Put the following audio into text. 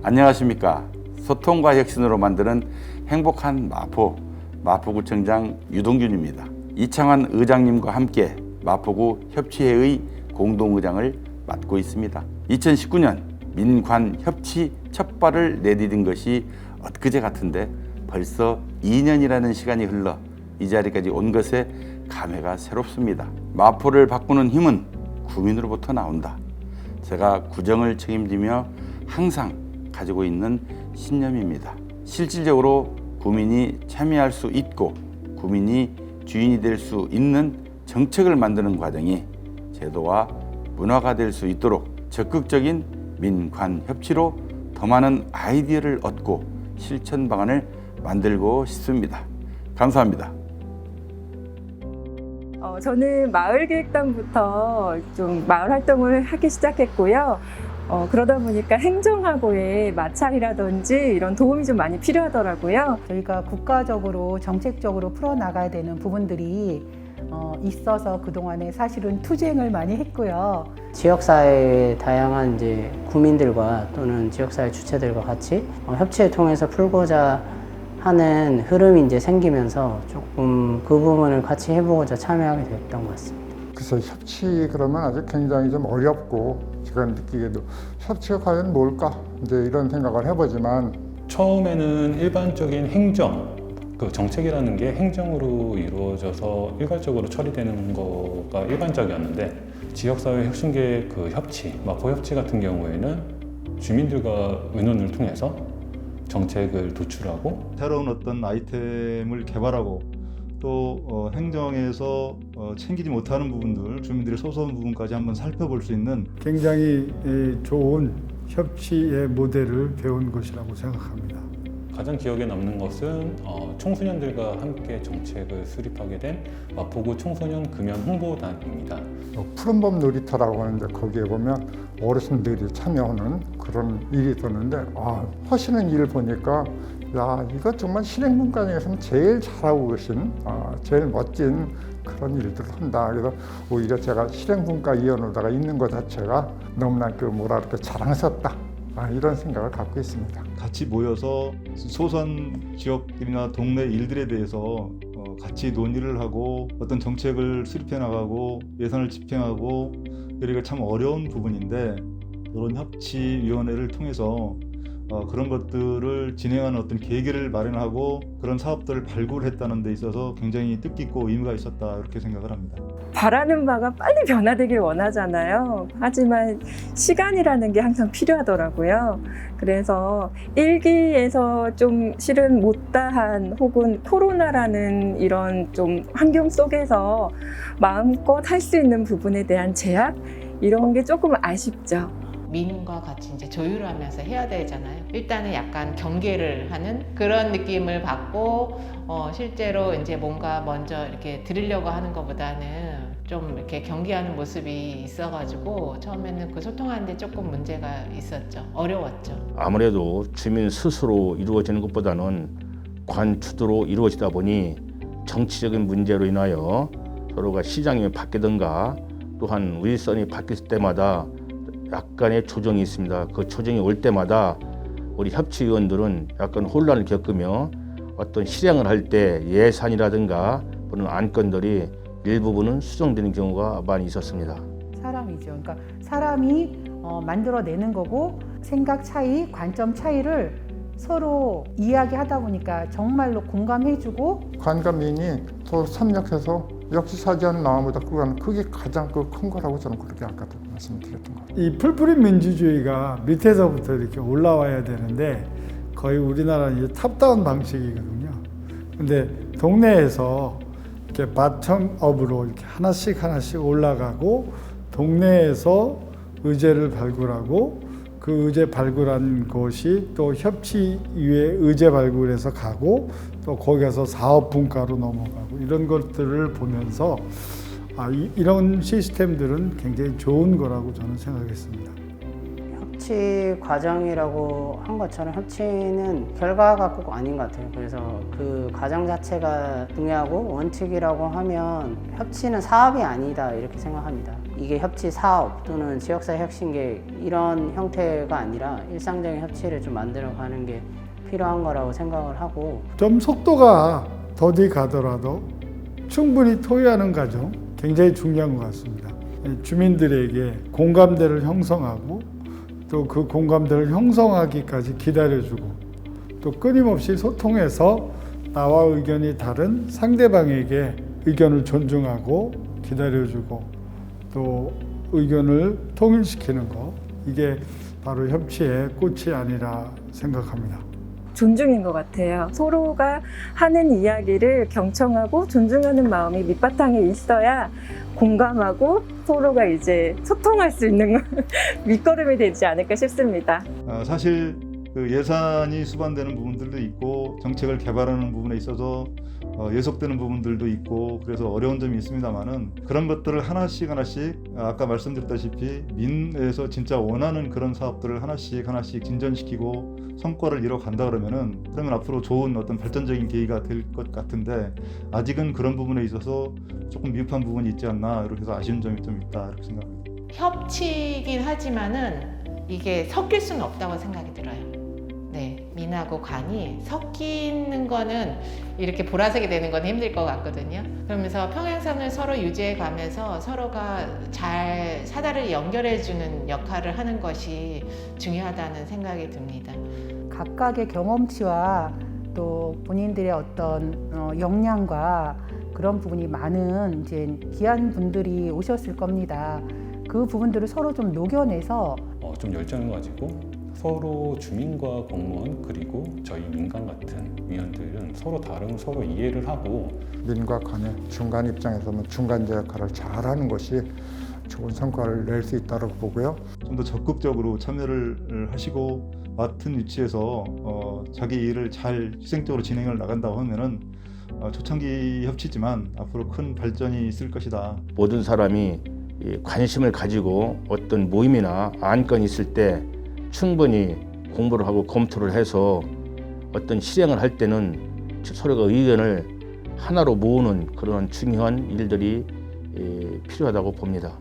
안녕하십니까. 소통과 혁신으로 만드는 행복한 마포, 마포구청장 유동균입니다. 이창환 의장님과 함께 마포구 협치회의 공동의장을 맡고 있습니다. 2019년 민관 협치 첫 발을 내디딘 것이 엊그제 같은데 벌써 2년이라는 시간이 흘러 이 자리까지 온 것에 감회가 새롭습니다. 마포를 바꾸는 힘은 구민으로부터 나온다. 제가 구정을 책임지며 항상 가지고 있는 신념입니다. 실질적으로 구민이 참여할 수 있고 구민이 주인이 될 수 있는 정책을 만드는 과정이 제도와 문화가 될 수 있도록 적극적인 민관 협치로 더 많은 아이디어를 얻고 실천 방안을 만들고 싶습니다. 감사합니다. 어, 저는 마을기획단부터 좀 마을 활동을 하기 시작했고요. 어, 그러다 보니까 행정하고의 마찰이라든지 이런 도움이 좀 많이 필요하더라고요. 저희가 국가적으로 정책적으로 풀어나가야 되는 부분들이 어, 있어서 그동안에 사실은 투쟁을 많이 했고요. 지역사회의 다양한 이제 구민들과 또는 지역사회 주체들과 같이 어, 협치를 통해서 풀고자 하는 흐름이 이제 생기면서 조금 그 부분을 같이 해보고자 참여하게 됐던 것 같습니다. 그래서 협치 그러면 아주 굉장히 좀 어렵고 제가 느끼기에도 협치가 과연 뭘까? 이제 이런 생각을 해보지만 처음에는 일반적인 행정, 그 정책이라는 게 행정으로 이루어져서 일괄적으로 처리되는 거가 일반적이었는데 지역사회 혁신계획 그 협치, 마포 협치 같은 경우에는 주민들과 의논을 통해서 정책을 도출하고 새로운 어떤 아이템을 개발하고 또 어, 행정에서 어, 챙기지 못하는 부분들 주민들의 소소한 부분까지 한번 살펴볼 수 있는 굉장히 에, 좋은 협치의 모델을 배운 것이라고 생각합니다. 가장 기억에 남는 것은 어, 청소년들과 함께 정책을 수립하게 된 마포구 청소년 금연 홍보단입니다. 뭐 푸른밤 놀이터라고 하는데 거기에 보면 어르신들이 참여하는 그런 일이 있었는데 아, 하시는 일을 보니까 야 이거 정말 실행문과 중에서는 제일 잘하고 계신 아, 제일 멋진 그런 일들을 한다. 그래서 오히려 제가 실행문과 위원으로다가 있는 것 자체가 너무나 그 뭐라 그럴까 자랑스럽다. 아, 이런 생각을 갖고 있습니다. 같이 모여서 소소한 지역들이나 동네 일들에 대해서 어, 같이 논의를 하고 어떤 정책을 수립해 나가고 예산을 집행하고 이러기가 참 어려운 부분인데 이런 협치위원회를 통해서 어, 그런 것들을 진행하는 어떤 계기를 마련하고 그런 사업들을 발굴했다는 데 있어서 굉장히 뜻깊고 의미가 있었다 이렇게 생각을 합니다. 바라는 바가 빨리 변화되길 원하잖아요. 하지만 시간이라는 게 항상 필요하더라고요. 그래서 일기에서 좀 실은 못다한 혹은 코로나라는 이런 좀 환경 속에서 마음껏 할 수 있는 부분에 대한 제약 이런 게 조금 아쉽죠. 민과 같이 이제 조율을 하면서 해야 되잖아요. 일단은 약간 경계를 하는 그런 느낌을 받고 어, 실제로 이제 뭔가 먼저 이렇게 드리려고 하는 것보다는 좀 이렇게 경계하는 모습이 있어가지고 처음에는 그 소통하는데 조금 문제가 있었죠. 어려웠죠. 아무래도 주민 스스로 이루어지는 것보다는 관추도로 이루어지다 보니 정치적인 문제로 인하여 서로가 시장이 바뀌든가 또한 윌선이 바뀔 때마다 약간의 조정이 있습니다. 그 조정이 올 때마다 우리 협치위원들은 약간 혼란을 겪으며 어떤 실행을 할 때 예산이라든가 그런 안건들이 일부분은 수정되는 경우가 많이 있었습니다. 사람이죠. 그러니까 사람이 어, 만들어내는 거고 생각 차이, 관점 차이를 서로 이야기하다 보니까 정말로 공감해주고 관감인이 또 협력해서 역지사지하는 마음보다 그건 그게 가장 그큰 거라고 저는 그렇게 아까도 말씀드렸던 것 같아요. 이 풀뿌리 민주주의가 밑에서부터 이렇게 올라와야 되는데 거의 우리나라는 이제 탑다운 방식이거든요. 근데 동네에서 이렇게 바텀업으로 이렇게 하나씩 하나씩 올라가고 동네에서 의제를 발굴하고 그 의제 발굴한 곳이 또 협치위에 의제 발굴해서 가고 또 거기 가서 사업 분과로 넘어가고 이런 것들을 보면서 아, 이, 이런 시스템들은 굉장히 좋은 거라고 저는 생각했습니다. 협치 과정이라고 한 것처럼 협치는 결과가 꼭 아닌 것 같아요. 그래서 그 과정 자체가 중요하고 원칙이라고 하면 협치는 사업이 아니다 이렇게 생각합니다. 이게 협치 사업 또는 지역사회 혁신계 이런 형태가 아니라 일상적인 협치를 좀 만들어가는 게 필요한 거라고 생각을 하고 좀 속도가 더디 가더라도 충분히 토의하는 과정 굉장히 중요한 것 같습니다. 주민들에게 공감대를 형성하고 또 그 공감대를 형성하기까지 기다려주고 또 끊임없이 소통해서 나와 의견이 다른 상대방에게 의견을 존중하고 기다려주고 또 의견을 통일시키는 것 이게 바로 협치의 꽃이 아니라 생각합니다. 존중인 것 같아요. 서로가 하는 이야기를 경청하고 존중하는 마음이 밑바탕에 있어야 공감하고 서로가 이제 소통할 수 있는 밑거름이 되지 않을까 싶습니다. 어, 사실 그 예산이 수반되는 부분들도 있고 정책을 개발하는 부분에 있어서 어, 예속되는 부분들도 있고 그래서 어려운 점이 있습니다만은 그런 것들을 하나씩 하나씩 아까 말씀드렸다시피 민에서 진짜 원하는 그런 사업들을 하나씩 하나씩 진전시키고 성과를 이뤄간다 그러면은 그러면 앞으로 좋은 어떤 발전적인 계기가 될 것 같은데 아직은 그런 부분에 있어서 조금 미흡한 부분이 있지 않나 이렇게 해서 아쉬운 점이 좀 있다 이렇게 생각합니다. 협치긴 하지만은 이게 섞일 수는 없다고 생각이 들어요. 네, 민하고 관이 섞이는 거는 이렇게 보라색이 되는 건 힘들 것 같거든요. 그러면서 평행선을 서로 유지해 가면서 서로가 잘 사다를 연결해 주는 역할을 하는 것이 중요하다는 생각이 듭니다. 각각의 경험치와 또 본인들의 어떤 어, 역량과 그런 부분이 많은 이제 귀한 분들이 오셨을 겁니다. 그 부분들을 서로 좀 녹여내서 어, 좀 열정을 가지고 서로 주민과 공무원 그리고 저희 민간 같은 위원들은 서로 다른 서로 이해를 하고 민과 관의 중간 입장에서는 중간재 역할을 잘하는 것이 좋은 성과를 낼 수 있다고 보고요. 좀 더 적극적으로 참여를 하시고 맡은 위치에서 어, 자기 일을 잘 희생적으로 진행을 나간다고 하면은 어, 초창기 협치지만 앞으로 큰 발전이 있을 것이다. 모든 사람이 이 관심을 가지고 어떤 모임이나 안건이 있을 때 충분히 공부를 하고 검토를 해서 어떤 실행을 할 때는 서로가 의견을 하나로 모으는 그런 중요한 일들이 예, 필요하다고 봅니다.